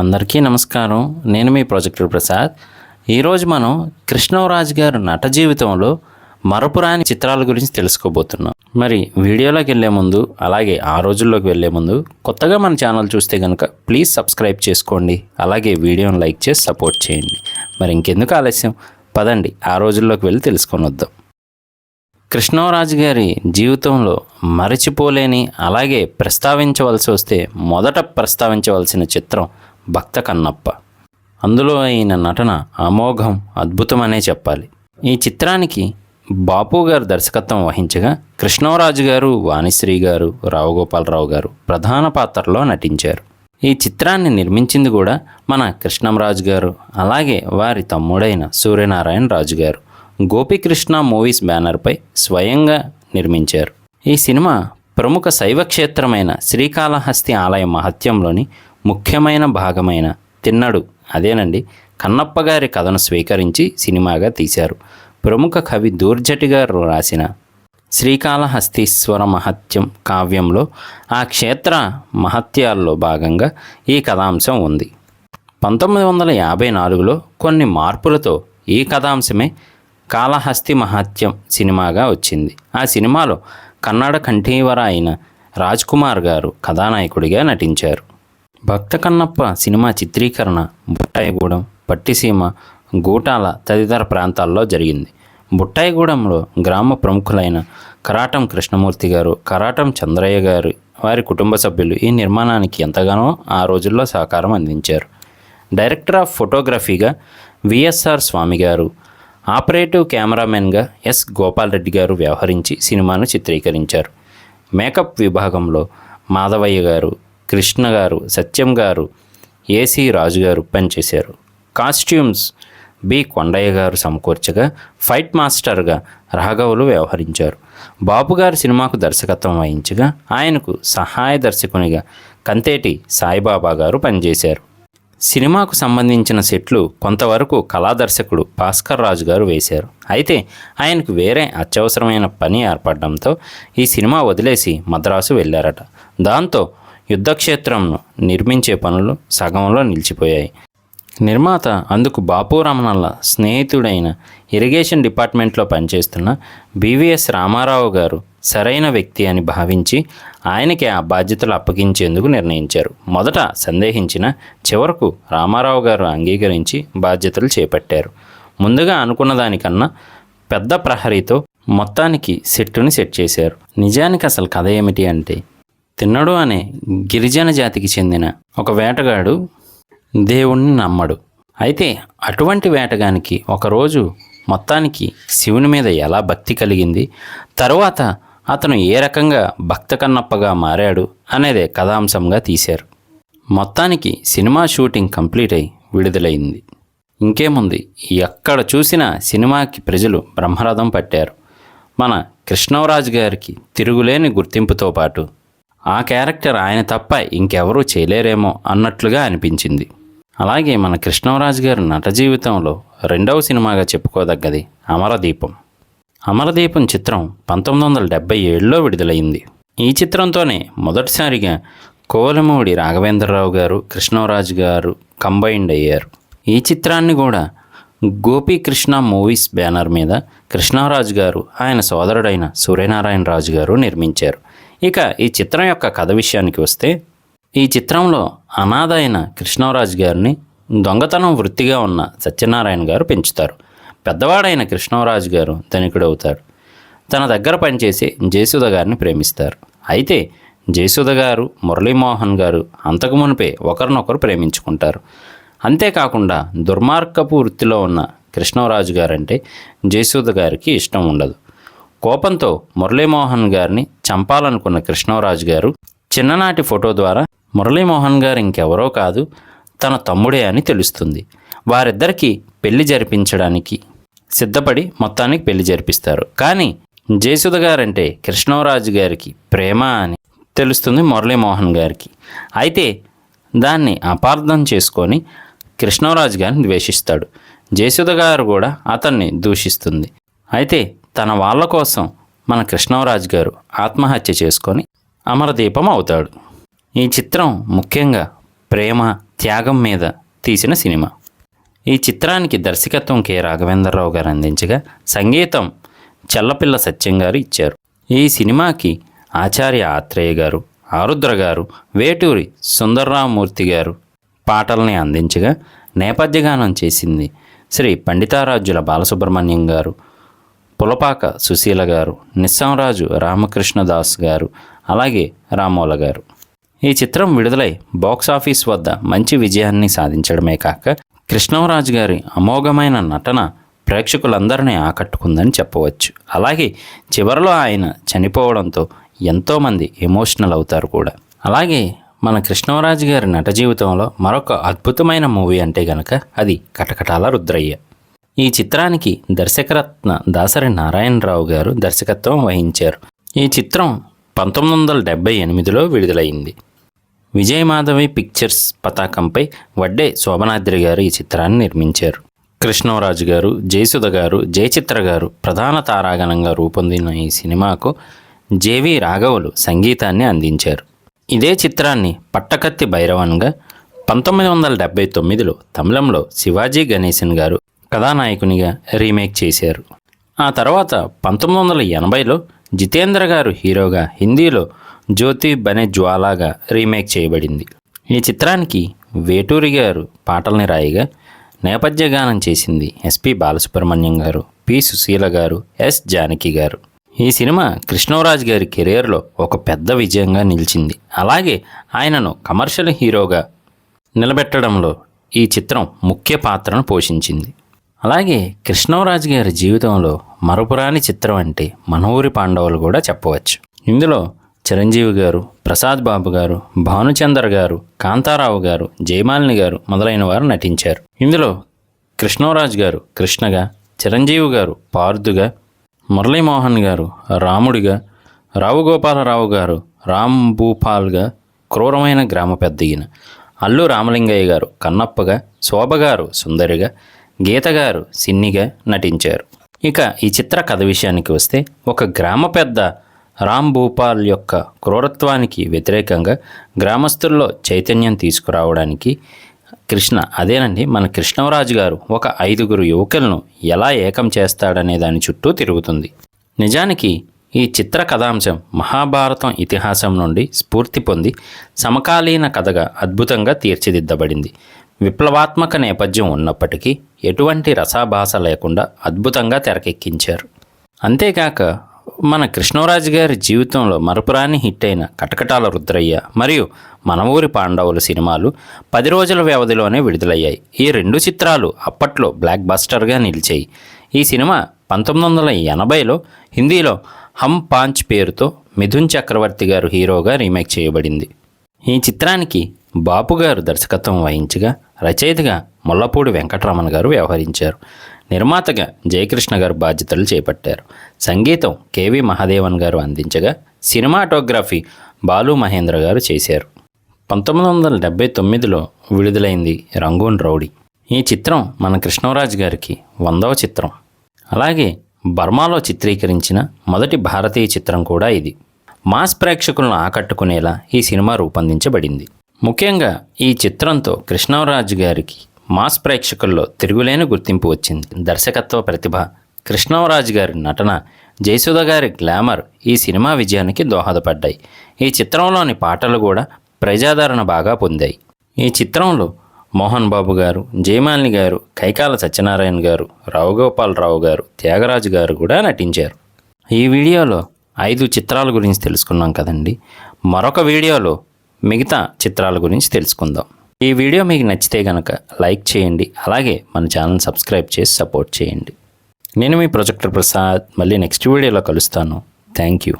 అందరికీ నమస్కారం. నేను మీ ప్రాజెక్టర్ ప్రసాద్. ఈరోజు మనం కృష్ణవరాజు గారు నట జీవితంలో మరపురాని చిత్రాల గురించి తెలుసుకోబోతున్నాం. మరి వీడియోలోకి వెళ్ళే ముందు అలాగే ఆ రోజుల్లోకి వెళ్ళే ముందు కొత్తగా మన ఛానల్ చూస్తే కనుక ప్లీజ్ సబ్స్క్రైబ్ చేసుకోండి. అలాగే వీడియోని లైక్ చేసి సపోర్ట్ చేయండి. మరి ఇంకెందుకు ఆలస్యం? పదండి ఆ రోజుల్లోకి వెళ్ళి తెలుసుకొని వద్దాం కృష్ణరాజు గారి జీవితంలో మరచిపోలేని అలాగే ప్రస్తావించవలసి వస్తే మొదట ప్రస్తావించవలసిన చిత్రం భక్త కన్నప్ప అందులో అయిన నటన అమోఘం అద్భుతమనే చెప్పాలి. ఈ చిత్రానికి బాపు గారు దర్శకత్వం వహించగా కృష్ణరాజు గారు వాణిశ్రీ గారు రావుగోపాలరావు గారు ప్రధాన పాత్రలో నటించారు. ఈ చిత్రాన్ని నిర్మించింది కూడా మన కృష్ణంరాజు గారు అలాగే వారి తమ్ముడైన సూర్యనారాయణ రాజు గారు. గోపికృష్ణ మూవీస్ బ్యానర్పై స్వయంగా నిర్మించారు. ఈ సినిమా ప్రముఖ శైవ క్షేత్రమైన శ్రీకాళహస్తి ఆలయ మహత్యంలోని ముఖ్యమైన భాగమైన తిన్నడు. అదేనండి. కన్నప్ప గారి కథను స్వీకరించి సినిమాగా తీశారు. ప్రముఖ కవి దూర్జటి గారు రాసిన శ్రీకాళహస్తీశ్వర మహత్యం కావ్యంలో ఆ క్షేత్ర మహత్యాల్లో భాగంగా ఈ కథాంశం ఉంది. పంతొమ్మిది వందల యాభై నాలుగులో కొన్ని మార్పులతో ఈ కథాంశమే కాళహస్తి మహత్యం సినిమాగా వచ్చింది. ఆ సినిమాలో కన్నడ కంఠీవర అయిన రాజ్ కుమార్ గారు కథానాయకుడిగా నటించారు. భక్త కన్నప్ప సినిమా చిత్రీకరణ బుట్టాయిగూడెం పట్టిసీమ గూటాల తదితర ప్రాంతాల్లో జరిగింది. బుట్టాయిగూడెంలో గ్రామ ప్రముఖులైన కరాటం కృష్ణమూర్తి గారు కరాటం చంద్రయ్య గారు వారి కుటుంబ సభ్యులు ఈ నిర్మాణానికి ఎంతగానో ఆ రోజుల్లో సహకారం అందించారు. డైరెక్టర్ ఆఫ్ ఫోటోగ్రఫీగా విఎస్ఆర్ స్వామి గారు ఆపరేటివ్ కెమెరామెన్గా ఎస్ గోపాల్ రెడ్డి గారు వ్యవహరించి సినిమాను చిత్రీకరించారు. మేకప్ విభాగంలో మాధవయ్య గారు కృష్ణ గారు సత్యం గారు ఏసీ రాజు గారు పనిచేశారు. కాస్ట్యూమ్స్ బి కొండయ్య గారు సమకూర్చగా ఫైట్ మాస్టర్గా రాఘవులు వ్యవహరించారు. బాబు గారు సినిమాకు దర్శకత్వం వహించగా ఆయనకు సహాయ దర్శకునిగా కంతేటి సాయిబాబా గారు పనిచేశారు. సినిమాకు సంబంధించిన సెట్లు కొంతవరకు కళాదర్శకుడు భాస్కర్ రాజు గారు వేశారు. అయితే ఆయనకు వేరే అత్యవసరమైన పని ఏర్పడడంతో ఈ సినిమా వదిలేసి మద్రాసు వెళ్ళారట. దాంతో యుద్ధక్షేత్రంను నిర్మించే పనులు సగంలో నిలిచిపోయాయి. నిర్మాత అందుకు బాపు రమణల్ల స్నేహితుడైన ఇరిగేషన్ డిపార్ట్మెంట్లో పనిచేస్తున్న బీవీఎస్ రామారావు గారు సరైన వ్యక్తి అని భావించి ఆయనకి ఆ బాధ్యతలు అప్పగించేందుకు నిర్ణయించారు. మొదట సందేహించిన చివరకు రామారావు గారు అంగీకరించి బాధ్యతలు చేపట్టారు. ముందుగా అనుకున్న దానికన్నా పెద్ద ప్రహరీతో మొత్తానికి సెట్టుని సెట్ చేశారు. నిజానికి అసలు కథ ఏమిటి అంటే తిన్నడు అనే గిరిజన జాతికి చెందిన ఒక వేటగాడు దేవుణ్ణి నమ్మడు. అయితే అటువంటి వేటగానికి ఒకరోజు మొత్తానికి శివుని మీద ఎలా భక్తి కలిగింది? తరువాత అతను ఏ రకంగా భక్త కన్నప్పగా మారాడు అనేదే కథాంశంగా తీశారు. మొత్తానికి సినిమా షూటింగ్ కంప్లీట్ అయి విడుదలైంది. ఇంకేముంది? ఎక్కడ చూసినా సినిమాకి ప్రజలు బ్రహ్మరథం పట్టారు. మన కృష్ణవరాజు గారికి తిరుగులేని గుర్తింపుతో పాటు ఆ క్యారెక్టర్ ఆయన తప్ప ఇంకెవరూ చేయలేరేమో అన్నట్లుగా అనిపించింది. అలాగే మన కృష్ణరాజు గారి నట జీవితంలో రెండవ సినిమాగా చెప్పుకోదగ్గది అమరదీపం. అమరదీపం చిత్రం పంతొమ్మిది వందల డెబ్బై ఏడులో విడుదలైంది. ఈ చిత్రంతోనే మొదటిసారిగా కోలమూడి రాఘవేంద్రరావు గారు కృష్ణరాజు గారు కంబైండ్ అయ్యారు. ఈ చిత్రాన్ని కూడా గోపీకృష్ణ మూవీస్ బ్యానర్ మీద కృష్ణరాజు గారు ఆయన సోదరుడైన సూర్యనారాయణ రాజు గారు నిర్మించారు. ఇక ఈ చిత్రం యొక్క కథ విషయానికి వస్తే ఈ చిత్రంలో అనాథ అయిన కృష్ణరాజు గారిని దొంగతనం వృత్తిగా ఉన్న సత్యనారాయణ గారు పెంచుతారు. పెద్దవాడైన కృష్ణరాజు గారు ధనికుడవుతారు. తన దగ్గర పనిచేసే జయసుధ గారిని ప్రేమిస్తారు. అయితే జయసుధ గారు మురళీమోహన్ గారు అంతకు మునిపే ఒకరినొకరు ప్రేమించుకుంటారు. అంతేకాకుండా దుర్మార్గపు వృత్తిలో ఉన్న కృష్ణరాజు గారంటే జయసుధ గారికి ఇష్టం ఉండదు. కోపంతో మురళీమోహన్ గారిని చంపాలనుకున్న కృష్ణరాజు గారు చిన్ననాటి ఫోటో ద్వారా మురళీమోహన్ గారు ఇంకెవరో కాదు తన తమ్ముడే అని తెలుస్తుంది. వారిద్దరికీ పెళ్ళి జరిపించడానికి సిద్ధపడి మొత్తానికి పెళ్ళి జరిపిస్తారు. కానీ జయసుధ గారంటే కృష్ణరాజు గారికి ప్రేమ అని తెలుస్తుంది మురళీమోహన్ గారికి. అయితే దాన్ని అపార్థం చేసుకొని కృష్ణరాజు గారిని ద్వేషిస్తాడు. జయసుధ గారు కూడా అతన్ని దూషిస్తుంది. అయితే తన వాళ్ళ కోసం మన కృష్ణరాజు గారు ఆత్మహత్య చేసుకొని అమరదీపం అవుతాడు. ఈ చిత్రం ముఖ్యంగా ప్రేమ త్యాగం మీద తీసిన సినిమా. ఈ చిత్రానికి దర్శకత్వం కె. రాఘవేంద్రరావు గారు అందించగా సంగీతం చెల్లపిల్ల సత్యం గారు ఇచ్చారు. ఈ సినిమాకి ఆచార్య ఆత్రేయ గారు ఆరుద్ర గారు వేటూరి సుందర్రామూర్తి గారు పాటల్ని అందించగా నేపథ్యగానం చేసింది శ్రీ పండితారాజుల బాలసుబ్రహ్మణ్యం గారు. పులపాక సుశీల గారు నిస్సంరాజు రామకృష్ణదాస్ గారు అలాగే రామోల గారు. ఈ చిత్రం విడుదలై బాక్స్ ఆఫీస్ వద్ద మంచి విజయాన్ని సాధించడమే కాక కృష్ణంరాజు గారి అమోఘమైన నటన ప్రేక్షకులందరినీ ఆకట్టుకుందని చెప్పవచ్చు. అలాగే చివరిలో ఆయన చనిపోవడంతో ఎంతోమంది ఎమోషనల్ అవుతారు కూడా. అలాగే మన కృష్ణంరాజు గారి నట జీవితంలో మరొక అద్భుతమైన మూవీ అంటే గనక అది కటకటాల రుద్రయ్య. ఈ చిత్రానికి దర్శకరత్న దాసరి నారాయణరావు గారు దర్శకత్వం వహించారు. ఈ చిత్రం పంతొమ్మిది వందల డెబ్బై ఎనిమిదిలో విడుదలైంది. విజయమాధవి పిక్చర్స్ పతాకంపై వడ్డే శోభనాద్రి గారు ఈ చిత్రాన్ని నిర్మించారు. కృష్ణరాజు గారు జయసుధ గారు జయచిత్ర గారు ప్రధాన తారాగణంగా రూపొందిన ఈ సినిమాకు జేవి రాఘవులు సంగీతాన్ని అందించారు. ఇదే చిత్రాన్ని పట్టకత్తి భైరవన్గా పంతొమ్మిది వందల డెబ్బై తొమ్మిదిలో తమిళంలో శివాజీ గణేశన్ గారు కథానాయకునిగా రీమేక్ చేశారు. ఆ తర్వాత పంతొమ్మిది వందల ఎనభైలో జితేంద్ర గారు హీరోగా హిందీలో జ్యోతి బనే జ్వాలాగా రీమేక్ చేయబడింది. ఈ చిత్రానికి వేటూరి గారు పాటల్ని రాయిగా నేపథ్య గానం చేసింది ఎస్పి బాలసుబ్రహ్మణ్యం గారు పి సుశీల గారు ఎస్ జానకి గారు. ఈ సినిమా కృష్ణవరాజ్ గారి కెరీర్లో ఒక పెద్ద విజయంగా నిలిచింది. అలాగే ఆయనను కమర్షియల్ హీరోగా నిలబెట్టడంలో ఈ చిత్రం ముఖ్య పాత్రను పోషించింది. అలాగే కృష్ణవరాజు గారి జీవితంలో మరపురాని చిత్రం అంటే మన ఊరి పాండవులు కూడా చెప్పవచ్చు. ఇందులో చిరంజీవి గారు ప్రసాద్ బాబు గారు భానుచందర్ గారు కాంతారావు గారు జయమాలిని గారు మొదలైన వారు నటించారు. ఇందులో కృష్ణవరాజు గారు కృష్ణగా చిరంజీవి గారు పార్దుగా మురళీమోహన్ గారు రాముడిగా రావు గోపాలరావు గారు రామ్ భూపాల్గా క్రూరమైన గ్రామ పెద్దగిన అల్లు రామలింగయ్య గారు కన్నప్పగా శోభ గారు సుందరిగా గీత గారు సిన్నిగా నటించారు. ఇక ఈ చిత్ర కథ విషయానికి వస్తే ఒక గ్రామ పెద్ద రామ్ భూపాల్ యొక్క క్రూరత్వానికి వ్యతిరేకంగా గ్రామస్తుల్లో చైతన్యం తీసుకురావడానికి కృష్ణ అదేనండి మన కృష్ణవరాజు గారు ఒక ఐదుగురు యువకులను ఎలా ఏకం చేస్తాడనే దాని చుట్టూ తిరుగుతుంది. నిజానికి ఈ చిత్ర కథాంశం మహాభారతం ఇతిహాసం నుండి స్ఫూర్తి పొంది సమకాలీన కథగా అద్భుతంగా తీర్చిదిద్దబడింది. విప్లవాత్మక నేపథ్యం ఉన్నప్పటికీ ఎటువంటి రసాభాస లేకుండా అద్భుతంగా తెరకెక్కించారు. అంతేకాక మన కృష్ణరాజు గారి జీవితంలో మరపురాని హిట్ అయిన కటకటాల రుద్రయ్య మరియు మన ఊరి పాండవుల సినిమాలు పది రోజుల వ్యవధిలోనే విడుదలయ్యాయి. ఈ రెండు చిత్రాలు అప్పట్లో బ్లాక్ బస్టర్గా నిలిచాయి. ఈ సినిమా పంతొమ్మిది వందల ఎనభైలో హిందీలో హమ్ పాంచ్ పేరుతో మిథున్ చక్రవర్తి గారు హీరోగా రీమేక్ చేయబడింది. ఈ చిత్రానికి బాపు గారు దర్శకత్వం వహించగా రచయితగా ముల్లపూడి వెంకటరమణ గారు వ్యవహరించారు. నిర్మాతగా జయకృష్ణ గారు బాధ్యతలు చేపట్టారు. సంగీతం కేవి మహాదేవన్ గారు అందించగా సినిమాటోగ్రఫీ బాలు మహేంద్ర గారు చేశారు. పంతొమ్మిది వందల డెబ్బై తొమ్మిదిలో విడుదలైంది రంగూన్ రౌడీ. ఈ చిత్రం మన కృష్ణరాజు గారికి వందవ చిత్రం. అలాగే బర్మాలో చిత్రీకరించిన మొదటి భారతీయ చిత్రం కూడా ఇది. మాస్ ప్రేక్షకులను ఆకట్టుకునేలా ఈ సినిమా రూపొందించబడింది. ముఖ్యంగా ఈ చిత్రంతో కృష్ణరాజు గారికి మాస్ ప్రేక్షకుల్లో తిరుగులేని గుర్తింపు వచ్చింది. దర్శకత్వ ప్రతిభ కృష్ణరాజు గారి నటన జయసుధ గారి గ్లామర్ ఈ సినిమా విజయానికి దోహదపడ్డాయి. ఈ చిత్రంలోని పాటలు కూడా ప్రజాదరణ బాగా పొందాయి. ఈ చిత్రంలో మోహన్ బాబు గారు జయమాలిని గారు కైకాల సత్యనారాయణ గారు రావుగోపాలరావు గారు త్యాగరాజు గారు కూడా నటించారు. ఈ వీడియోలో ఐదు చిత్రాల గురించి తెలుసుకున్నాం కదండి. మరొక వీడియోలో మిగతా చిత్రాల గురించి తెలుసుకుందాం. ఈ వీడియో మీకు నచ్చితే కనుక లైక్ చేయండి అలాగే మన ఛానల్ సబ్స్క్రైబ్ చేసి సపోర్ట్ చేయండి. నేను మీ ప్రొజెక్టర్ ప్రసాద్ మళ్ళీ నెక్స్ట్ వీడియోలో కలుస్తాను. Thank you.